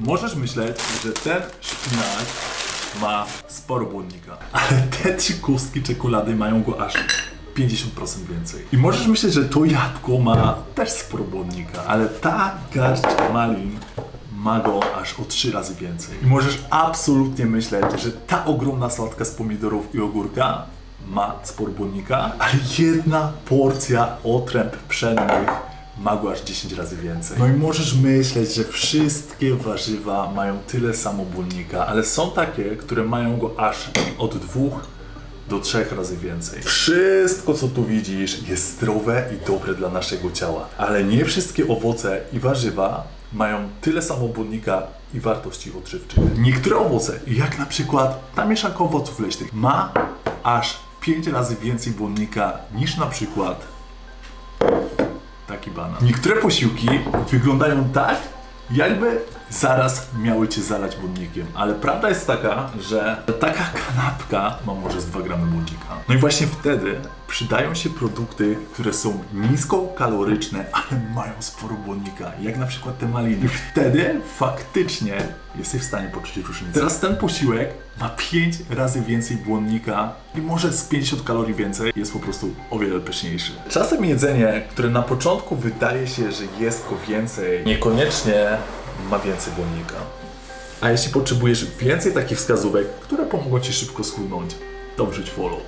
Możesz myśleć, że ten szpinak ma sporo błonnika, ale te trzy kostki czekolady mają go aż 50% więcej. I możesz myśleć, że to jabłko ma też sporo błonnika, ale ta garść malin ma go aż o 3 razy więcej. I możesz absolutnie myśleć, że ta ogromna sałatka z pomidorów i ogórka ma sporo błonnika, ale jedna porcja otręb pszennych ma go aż 10 razy więcej. No i możesz myśleć, że wszystkie warzywa mają tyle samo błonnika, ale są takie, które mają go aż od 2 do trzech razy więcej. Wszystko, co tu widzisz, jest zdrowe i dobre dla naszego ciała, ale nie wszystkie owoce i warzywa mają tyle samo błonnika i wartości odżywczych. Niektóre owoce, jak na przykład ta mieszanka owoców leśnych, ma aż 5 razy więcej błonnika niż na przykład taki banan. Niektóre posiłki wyglądają tak, jakby zaraz miały cię zalać błonnikiem, ale prawda jest taka, że taka kanapka ma może z 2 gramy błonnika. No i właśnie wtedy przydają się produkty, które są niskokaloryczne, ale mają sporo błonnika, jak na przykład te maliny. Wtedy faktycznie jesteś w stanie poczuć różnicę. Teraz ten posiłek ma 5 razy więcej błonnika i może z 50 kalorii więcej jest po prostu o wiele pyszniejszy. Czasem jedzenie, które na początku wydaje się, że jest go więcej, niekoniecznie ma więcej błonnika. A jeśli potrzebujesz więcej takich wskazówek, które pomogą Ci szybko schudnąć, to wrzuć follow.